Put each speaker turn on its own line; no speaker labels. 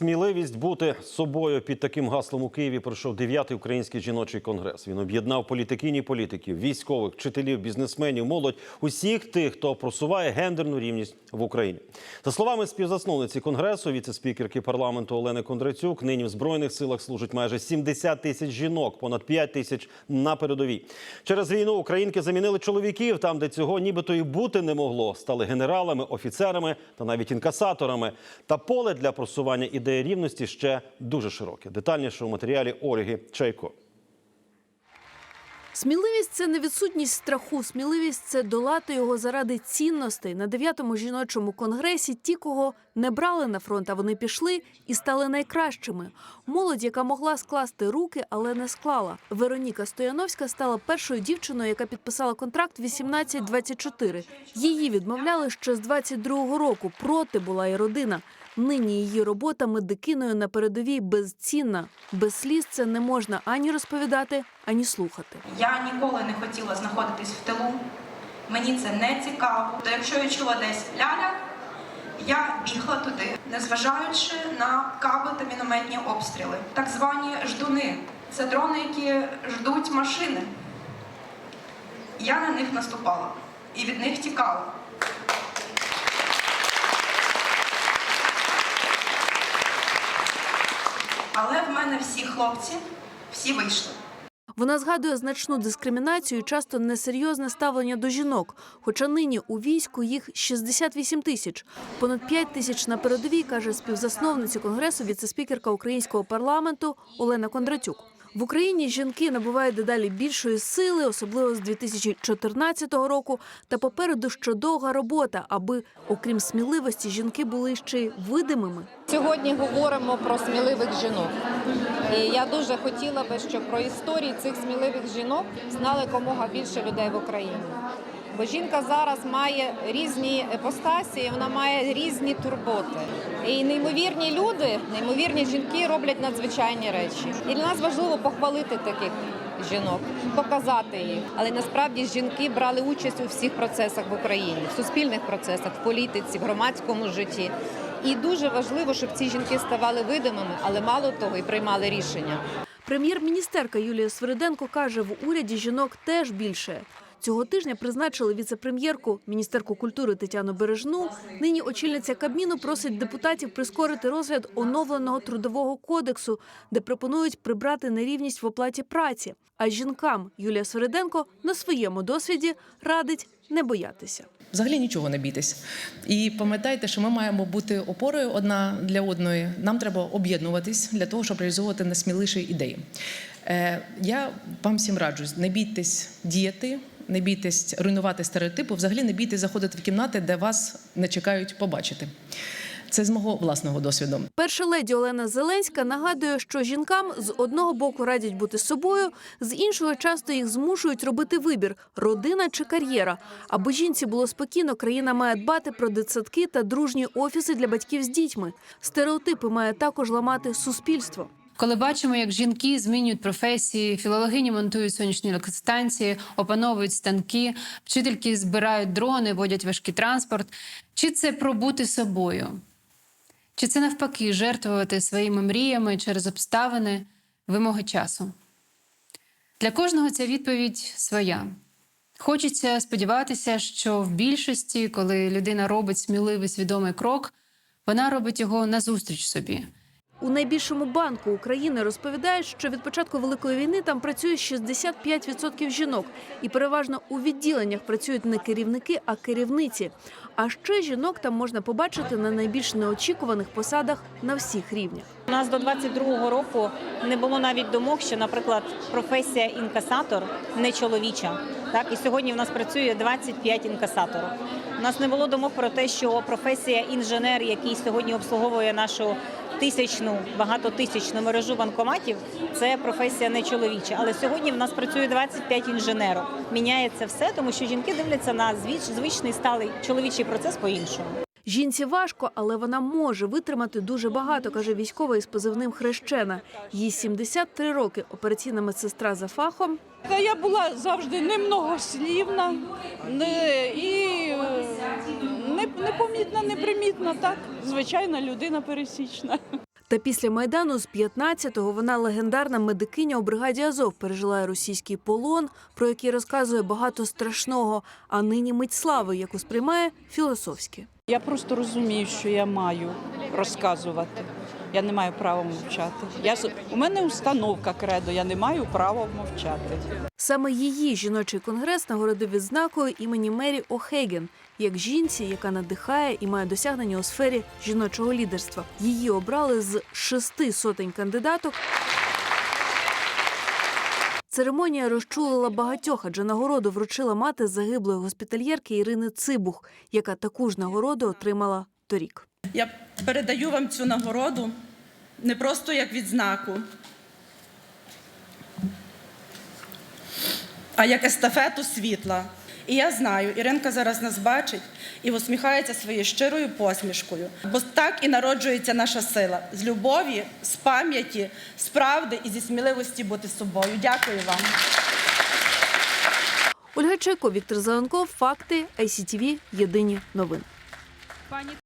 Сміливість бути собою під таким гаслом у Києві пройшов 9-й український жіночий конгрес. Він об'єднав політикинь і політиків, військових, вчителів, бізнесменів, молодь, усіх тих, хто просуває гендерну рівність в Україні. За словами співзасновниці конгресу, віце-спікерки парламенту Олени Кондрацюк, нині в збройних силах служить майже 70 тисяч жінок, понад 5 тисяч на передовій. Через війну українки замінили чоловіків там, де цього нібито і бути не могло. Стали генералами, офіцерами та навіть інкасаторами. Та поле для просування ідеї рівності ще дуже широке. Детальніше у матеріалі Ольги Чайко.
Сміливість це не відсутність страху. Сміливість це долати його заради цінностей. На дев'ятому жіночому конгресі ті, кого не брали на фронт, а вони пішли і стали найкращими. Молодь, яка могла скласти руки, але не склала. Вероніка Стояновська стала першою дівчиною, яка підписала контракт 18-24. Її відмовляли ще з 22-го року. Проти була і родина. Нині її робота медикиною на передовій безцінна. Без сліз це не можна ані розповідати, ані слухати.
Я ніколи не хотіла знаходитись в тилу. Мені це не цікаво. То якщо я чула десь ляля, я бігла туди, незважаючи на каби та мінометні обстріли. Так звані ждуни. Це дрони, які ждуть машини. Я на них наступала і від них тікала. Але в мене всі хлопці, всі вийшли.
Вона згадує значну дискримінацію і часто несерйозне ставлення до жінок. Хоча нині у війську їх 68 тисяч. Понад 5 тисяч на передовій, каже співзасновниця конгресу, віцеспікерка українського парламенту Олена Кондратюк. В Україні жінки набувають дедалі більшої сили, особливо з 2014 року. Та попереду ще довга робота, аби, окрім сміливості, жінки були ще й видимими.
Сьогодні говоримо про сміливих жінок. І я дуже хотіла би, щоб про історії цих сміливих жінок знали якомога більше людей в Україні. Бо жінка зараз має різні епостасії, вона має різні турботи. І неймовірні люди, неймовірні жінки роблять надзвичайні речі. І для нас важливо похвалити таких жінок, показати їх. Але насправді жінки брали участь у всіх процесах в Україні, в суспільних процесах, в політиці, в громадському житті. І дуже важливо, щоб ці жінки ставали видимими, але мало того, і приймали рішення.
Прем'єр-міністерка Юлія Свириденко каже, в уряді жінок теж більше. Цього тижня призначили віце-прем'єрку, міністерку культури Тетяну Бережну. Нині очільниця Кабміну просить депутатів прискорити розгляд оновленого трудового кодексу, де пропонують прибрати нерівність в оплаті праці. А жінкам Юлія Свириденко на своєму досвіді радить не боятися.
Взагалі нічого не бійтесь. І пам'ятайте, що ми маємо бути опорою одна для одної. Нам треба об'єднуватись для того, щоб реалізовувати найсміливіші ідеї. Е, я вам всім раджу: не бійтесь діяти, не бійтесь руйнувати стереотипи, взагалі не бійтесь заходити в кімнати, де вас не чекають побачити. Це з мого власного досвіду.
Перша леді Олена Зеленська нагадує, що жінкам з одного боку радять бути собою, з іншого часто їх змушують робити вибір родина чи кар'єра. Аби жінці було спокійно, країна має дбати про дитсадки та дружні офіси для батьків з дітьми. Стереотипи має також ламати суспільство.
Коли бачимо, як жінки змінюють професії, філологині монтують сонячні електростанції, опановують станки, вчительки збирають дрони, водять важкий транспорт. Чи це про бути собою? Чи це навпаки жертвувати своїми мріями через обставини, вимоги часу? Для кожного ця відповідь своя. Хочеться сподіватися, що в більшості, коли людина робить сміливий свідомий крок, вона робить його назустріч собі.
У найбільшому банку України розповідають, що від початку великої війни там працює 65% жінок, і переважно у відділеннях працюють не керівники, а керівниці. А ще жінок там можна побачити на найбільш неочікуваних посадах на всіх рівнях.
У нас до 22-го року не було навіть думок, що, наприклад, професія інкасатор не чоловіча. Так і сьогодні в нас працює 25 інкасаторів. У нас не було думок про те, що професія інженер, який сьогодні обслуговує нашу тисячну, багатотисячну мережу банкоматів, це професія не чоловіча. Але сьогодні в нас працює 25 інженерів. Міняється все, тому що жінки дивляться на звич- звичний сталий чоловічий процес по-іншому.
Жінці важко, але вона може витримати дуже багато, каже військова із позивним Хрещена. Їй 73 роки. Операційна медсестра за фахом.
Та я була завжди немногослівна не, і е, не, непомітна, непримітна, так, звичайна людина пересічна.
Та після майдану з 15-го вона легендарна медикиня у бригаді Азов пережила російський полон, про який розказує багато страшного. А нині мить слави, яку сприймає філософськи.
Я просто розумію, що я маю розказувати. Я не маю права мовчати. Я у мене установка кредо, я не маю права мовчати.
Саме її жіночий конгрес нагородив відзнакою імені Мері О'Хеген, як жінці, яка надихає і має досягнення у сфері жіночого лідерства. Її обрали з шести сотень кандидаток. Церемонія розчулила багатьох, адже нагороду вручила мати загиблої госпітальєрки Ірини Цибух, яка таку ж нагороду отримала торік.
Я передаю вам цю нагороду не просто як відзнаку, а як естафету світла. І я знаю, Іринка зараз нас бачить і усміхається своєю щирою посмішкою. Бо так і народжується наша сила з любові, з пам'яті, з правди і зі сміливості бути собою. Дякую вам.
Ольга Чайко, Віктор Зеленков, Факти, ICTV, Єдині новини.